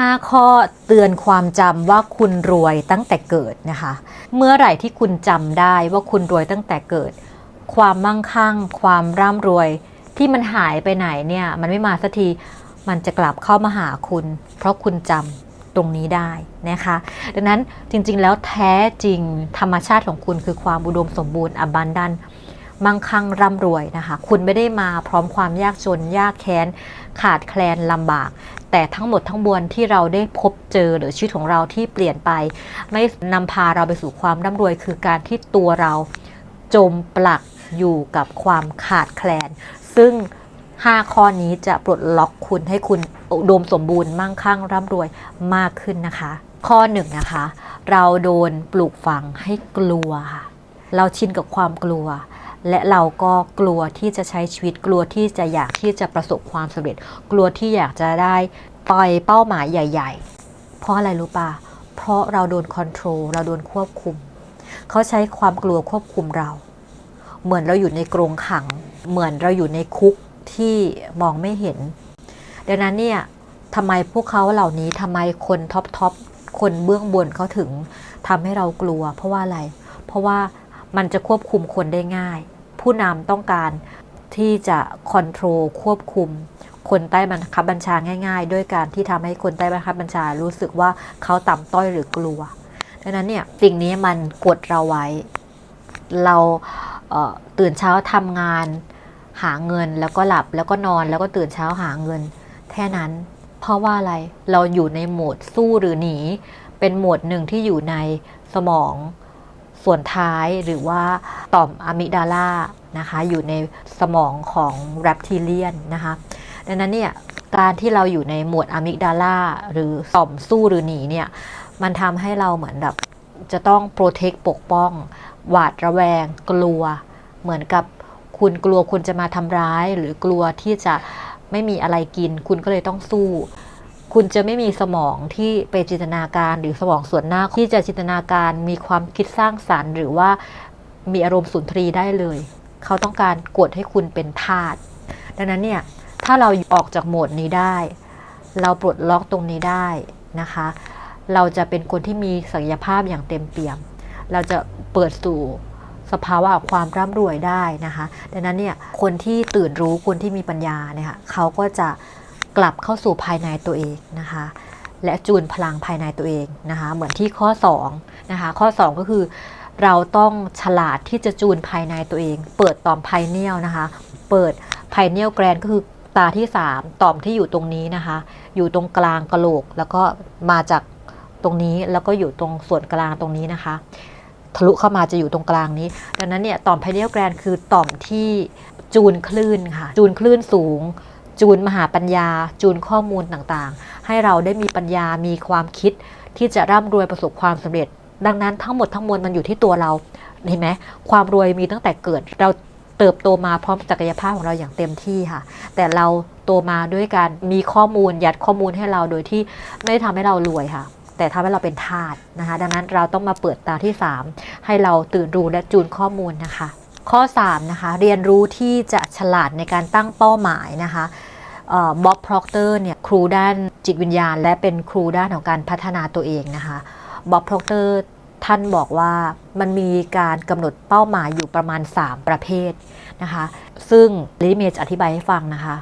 5 ข้อเตือนความจำว่าคุณรวยตั้งแต่เกิดนะคะ เมื่อไหร่ที่คุณจำได้ว่าคุณรวยตั้งแต่เกิด ความมั่งคั่ง ความร่ำรวยที่มันหายไปไหนเนี่ย มันไม่มาสักทีมันจะกลับเข้ามาหาคุณ เพราะคุณจำตรงนี้ได้นะคะ ดังนั้นจริงๆแล้วแท้จริงธรรมชาติของคุณคือความอุดมสมบูรณ์อบันดันมั่งคั่งร่ำรวยนะคะ คุณไม่ได้มาพร้อมความยากจนยากแค้น ขาดแคลนลำบาก แต่ทั้งหมดทั้งมวลที่เราได้พบเจอหรือชีวิตของเราที่เปลี่ยนไป ไม่นำพาเราไปสู่ความร่ำรวยคือการที่ตัวเราจมปลักอยู่กับความขาดแคลน ซึ่ง 5 ข้อนี้จะปลดล็อกคุณให้คุณอุดมสมบูรณ์มั่งคั่งร่ำรวยมากขึ้นนะคะ ข้อหนึ่งนะคะ เราโดนปลูกฝังให้กลัว เราชินกับความกลัว และเราก็กลัวที่จะใช้ชีวิตกลัวที่จะอยากที่จะประสบความสำเร็จ กลัวที่อยากจะได้ปล่อยเป้าหมายใหญ่ ๆ เพราะอะไรรู้ปะเพราะเราโดนคอนโทรลเราโดนควบคุม เขาใช้ความกลัวควบคุมเรา เหมือนเราอยู่ในกรงขัง เหมือนเราอยู่ในคุกที่มองไม่เห็น ดังนั้นเนี่ยทำไมพวกเขาเหล่านี้ทำไมคนท็อปทอปคนเบื้องบนเขาถึงทำให้เรากลัว เพราะว่าอะไร เพราะว่ามันจะควบคุมคนได้ง่าย ผู้นำต้องการที่จะคอนโทรลควบคุม คนใต้บังคับบัญชาง่าย ๆ ด้วยการที่ทำให้คนใต้บังคับบัญชารู้สึกว่าเขาต่ำต้อยหรือกลัว ดังนั้นเนี่ยสิ่งนี้มันกดเราไว้ เราเตื่นเช้าทำงานหาเงินแล้วก็หลับแล้วก็นอนแล้วก็ตื่นเช้าหาเงิน แค่นั้น เพราะว่าอะไรเราอยู่ในโหมดสู้หรือหนี เป็นโหมดหนึ่งที่อยู่ในสมอง ส่วนท้ายหรือว่าต่อมอะมิดาลานะคะอยู่ในสมองของแรปทิเลียนนะคะดังนั้นเนี่ยการที่เราอยู่ในหมวดอะมิกดาลาหรือต่อมสู้หรือหนีเนี่ยมันทำให้เราเหมือนแบบจะต้องโปรเทคปกป้อง หวาดระแวง กลัว เหมือนกับคุณกลัวคุณจะมาทำร้าย หรือกลัวที่จะไม่มีอะไรกิน คุณก็เลยต้องสู้ คุณจะไม่มีสมองที่ไปจินตนาการหรือสมองส่วนหน้าที่จะจินตนาการมีความคิดสร้างสารรค์หรือว่ามีอารมณ์สุนทรีได้เลย เขาต้องการกดให้คุณเป็นทาสดังนั้นเนี่ยถ้าเราออกจากโหมดนี้ได้ เราปลดล็อกตรงนี้ได้นะคะ เราจะเป็นคนที่มีศักยภาพอย่างเต็มเปี่ยม เราจะเปิดสู่สภาวะความร่ำรวยได้นะคะ ดังนั้นเนี่ยคนที่ตื่นรู้คนที่มีปัญญาเนี่ยค่ะเขาก็จะ กลับเข้าสู่ภายในตัวเองนะคะ และจูนพลังภายในตัวเองนะคะ เหมือนที่ข้อ2นะคะ ข้อ 2 ก็คือเราต้องฉลาดที่จะจูนภายในตัวเอง เปิดต่อมไพเนียลนะคะ เปิดไพเนียลแกรนก็คือตาที่ 3 ต่อมที่อยู่ตรงนี้นะคะ อยู่ตรงกลางกะโหลก แล้วก็มาจากตรงนี้แล้วก็อยู่ตรงส่วนกลางตรงนี้นะคะ ทะลุเข้ามาจะอยู่ตรงกลางนี้ ดังนั้นเนี่ยต่อมไพเนียลแกรนคือต่อมที่จูนคลื่นค่ะ จูนคลื่นสูง จูนมหาปัญญา จูนข้อมูลต่างๆ ให้เราได้มีปัญญามีความคิดที่จะร่ำรวยประสบความสำเร็จ ดังนั้นทั้งหมดทั้งมวลมันอยู่ที่ตัวเราเห็นไหมความรวยมีตั้งแต่เกิดเราเติบโตมาพร้อมศักยภาพของเราอย่างเต็มที่ค่ะ แต่เราโตมาด้วยการมีข้อมูลยัดข้อมูลให้เราโดยที่ไม่ได้ทำให้เรารวยค่ะ แต่ทำให้เราเป็นทาสนะคะ ดังนั้นเราต้องมาเปิดตาที่ 3 ให้เราตื่นรู้และจูนข้อมูลนะคะ ข้อ 3 นะคะ เรียนรู้ที่จะฉลาดในการตั้งเป้าหมายนะคะ บ๊อบพร็อกเตอร์เนี่ยครูด้านจิตวิญญาณ และเป็นครูด้านของการพัฒนาตัวเองนะคะบ๊อบพร็อกเตอร์ท่านบอกว่ามันมีการกำหนดเป้าหมายอยู่ประมาณ 3 ประเภทนะคะ ซึ่งลิเมจอธิบายให้ฟังนะคะ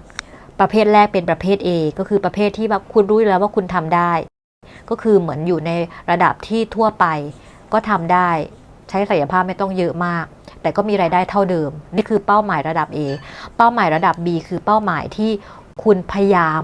ประเภทแรกเป็นประเภท A ก็คือประเภทที่แบบคุณรู้แล้วว่าคุณทำได้ ก็คือเหมือนอยู่ในระดับที่ทั่วไปก็ทำได้ใช้ศักยภาพไม่ต้องเยอะมากแต่ก็มีรายได้เท่าเดิม นี่คือเป้าหมายระดับ A เป้าหมายระดับ B คือเป้าหมายที่ คุณพยายาม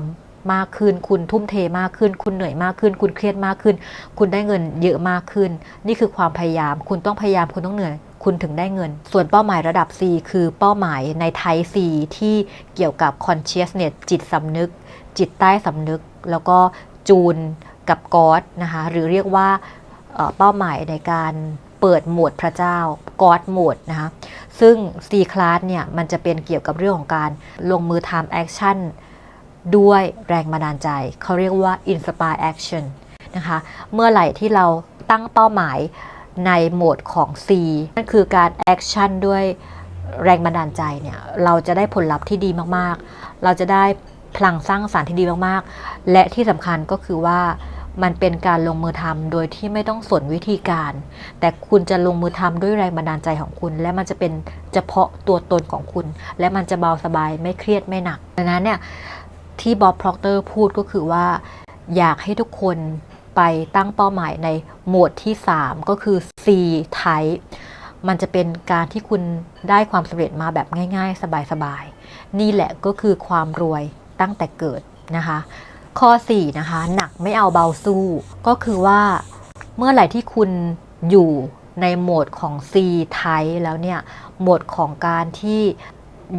มากขึ้น คุณทุ่มเทมากขึ้น คุณเหนื่อยมากขึ้น คุณเครียดมากขึ้น คุณได้เงินเยอะมากขึ้น นี่คือความพยายาม คุณต้องพยายามคุณต้องเหนื่อย คุณถึงได้เงิน ส่วนเป้าหมายระดับ C คือเป้าหมายในไทป์ C ที่เกี่ยวกับ consciousness จิตสำนึก จิตใต้สำนึก แล้วก็จูนกับกอดนะคะหรือเรียกว่าเป้าหมายในการเปิดโหมดพระเจ้ากอดโหมดนะคะซึ่ง C class เนี่ยมันจะเป็นเกี่ยวกับเรื่องของการลงมือทำ action ด้วยแรงบันดาลใจ เขาเรียกว่า inspire action นะคะ เมื่อไหร่ที่เราตั้งเป้าหมายในโหมดของ C นั่นคือการ action ด้วยแรงบันดาลใจเนี่ย เราจะได้ผลลัพธ์ที่ดีมากๆ เราจะได้พลังสร้างสารรค์ที่ดีมากๆ และที่สำคัญก็คือว่ามันเป็นการลงมือทำโดยที่ไม่ต้องสนวิธีการ แต่คุณจะลงมือทำด้วยแรงบันดาลใจของคุณ และมันจะเป็นเฉพาะตัวตนของคุณ และมันจะเบาสบายไม่เครียดไม่หนักดังนั้นเนี่ย ที่บ๊อบพ r อกเตอร์พูดก็คือว่า อยากให้ทุกคนไปตั้งเป้าหมายในโหมดที่ 3 ก็คือ C type มันจะเป็นการที่คุณได้ความสำเร็จมาแบบง่าย ๆ สบายๆ นี่แหละก็คือความรวยตั้งแต่เกิดนะคะ ข้อ 4 นะคะ หนักไม่เอาเบาสู้ ก็คือว่าเมื่อไหร่ที่คุณอยู่ในโหมดของ C type แล้วเนี่ย โหมดของการที่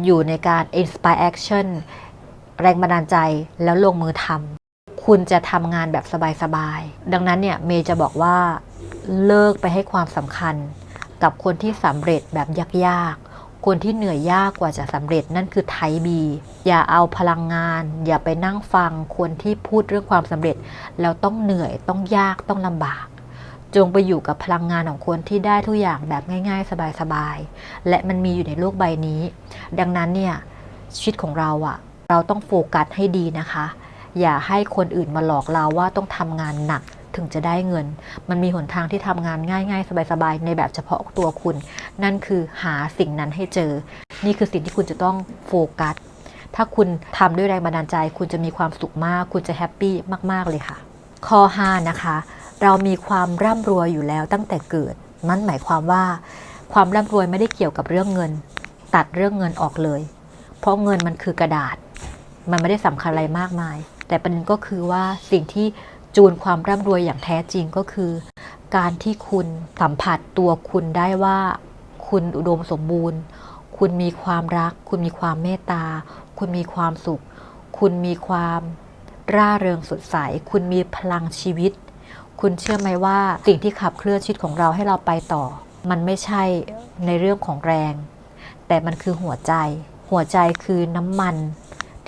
อยู่ในการ inspire action แรงบันดาลใจแล้วลงมือทำคุณจะทำงานแบบสบายๆ ดังนั้นเนี่ยเมย์จะบอกว่าเลิกไปให้ความสำคัญ กับคนที่สำเร็จแบบยากๆ คนที่เหนื่อยยากกว่าจะสำเร็จนั่นคือไทบี อย่าเอาพลังงาน อย่าไปนั่งฟังคนที่พูดเรื่องความสำเร็จ แล้วต้องเหนื่อยต้องยากต้องลำบากจงไปอยู่กับพลังงานของคนที่ได้ทุกอย่างแบบง่าย ๆ สบายๆ และมันมีอยู่ในโลกใบนี้ ดังนั้นเนี่ยชีวิตของเราอะ เราต้องโฟกัสให้ดีนะคะ อย่าให้คนอื่นมาหลอกเราว่าต้องทำงานหนักถึงจะได้เงิน มันมีหนทางที่ทำงานง่ายๆ สบายๆ ในแบบเฉพาะตัวคุณ นั่นคือหาสิ่งนั้นให้เจอ นี่คือสิ่งที่คุณจะต้องโฟกัส ถ้าคุณทำด้วยแรงบันดาลใจ คุณจะมีความสุขมาก คุณจะแฮปปี้มากๆเลยค่ะ ข้อ 5 นะคะ เรามีความร่ำรวยอยู่แล้วตั้งแต่เกิดนั่นหมายความว่า ความร่ำรวยไม่ได้เกี่ยวกับเรื่องเงิน ตัดเรื่องเงินออกเลย เพราะเงินมันคือกระดาษ มันไม่ได้สำคัญอะไรมากมาย แต่ประเด็นก็คือว่าสิ่งที่จูนความร่ำรวยอย่างแท้จริงก็คือ การที่คุณสัมผัสตัวคุณได้ว่า คุณอุดมสมบูรณ์ คุณมีความรัก คุณมีความเมตตา คุณมีความสุข คุณมีความร่าเริงสดใส คุณมีพลังชีวิต คุณเชื่อไหมว่าสิ่งที่ขับเคลื่อนชีวิตของเราให้เราไปต่อ มันไม่ใช่ในเรื่องของแรง แต่มันคือหัวใจ หัวใจคือน้ำมัน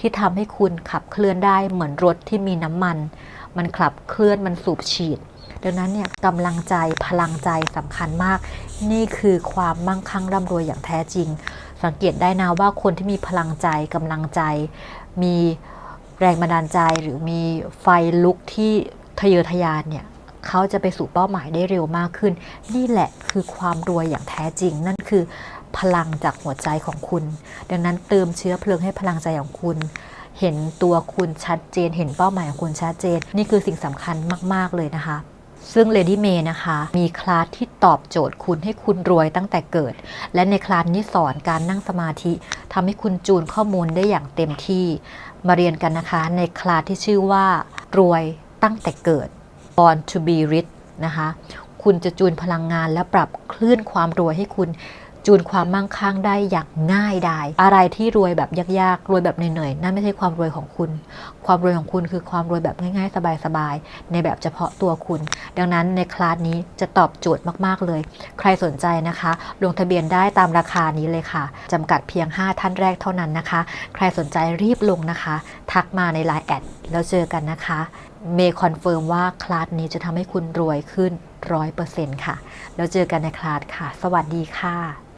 ที่ทำให้คุณขับเคลื่อนได้เหมือนรถที่มีน้ำมัน มันขับเคลื่อนมันสูบฉีด ดังนั้นเนี่ยกำลังใจพลังใจสำคัญมาก นี่คือความมั่งคั่งร่ำรวยอย่างแท้จริง สังเกตได้นะว่าคนที่มีพลังใจกำลังใจ มีแรงบันดาลใจหรือมีไฟลุกที่ทะเยอทะยานเนี่ยเขาจะไปสู่เป้าหมายได้เร็วมากขึ้น นี่แหละคือความรวยอย่างแท้จริง นั่นคือ พลังจากหัวใจของคุณ ดังนั้นเติมเชื้อเพลิงให้พลังใจของคุณ เห็นตัวคุณชัดเจน เห็นเป้าหมายของคุณชัดเจน นี่คือสิ่งสำคัญมาก ๆ เลยนะคะซึ่ง Lady May นะคะ มีคลาสที่ตอบโจทย์คุณให้คุณรวยตั้งแต่เกิด และในคลาสนี้สอนการนั่งสมาธิทำให้คุณจูนข้อมูลได้อย่างเต็มที่ มาเรียนกันนะคะในคลาสที่ชื่อว่า รวยตั้งแต่เกิด Born to be rich นะคะ คุณจะจูนพลังงานและปรับคลื่นความรวยให้คุณ จูนความมั่งคั่งได้อย่างง่ายดาย อะไรที่รวยแบบยากๆ รวยแบบเหนื่อยๆ นั่นไม่ใช่ความรวยของคุณ ความรวยของคุณคือความรวยแบบง่ายๆ สบายๆ ในแบบเฉพาะตัวคุณ ดังนั้นในคลาสนี้จะตอบโจทย์มากๆเลย ใครสนใจนะคะ ลงทะเบียนได้ตามราคานี้เลยค่ะ จำกัดเพียง 5 ท่านแรกเท่านั้นนะคะ ใครสนใจรีบลงนะคะ ทักมาใน Line แอดแล้วเจอกันนะคะ เมย์คอนเฟิร์มว่าคลาสนี้จะทำให้คุณรวยขึ้น100%ค่ะ แล้วเจอกันในคลาสค่ะ สวัสดีค่ะ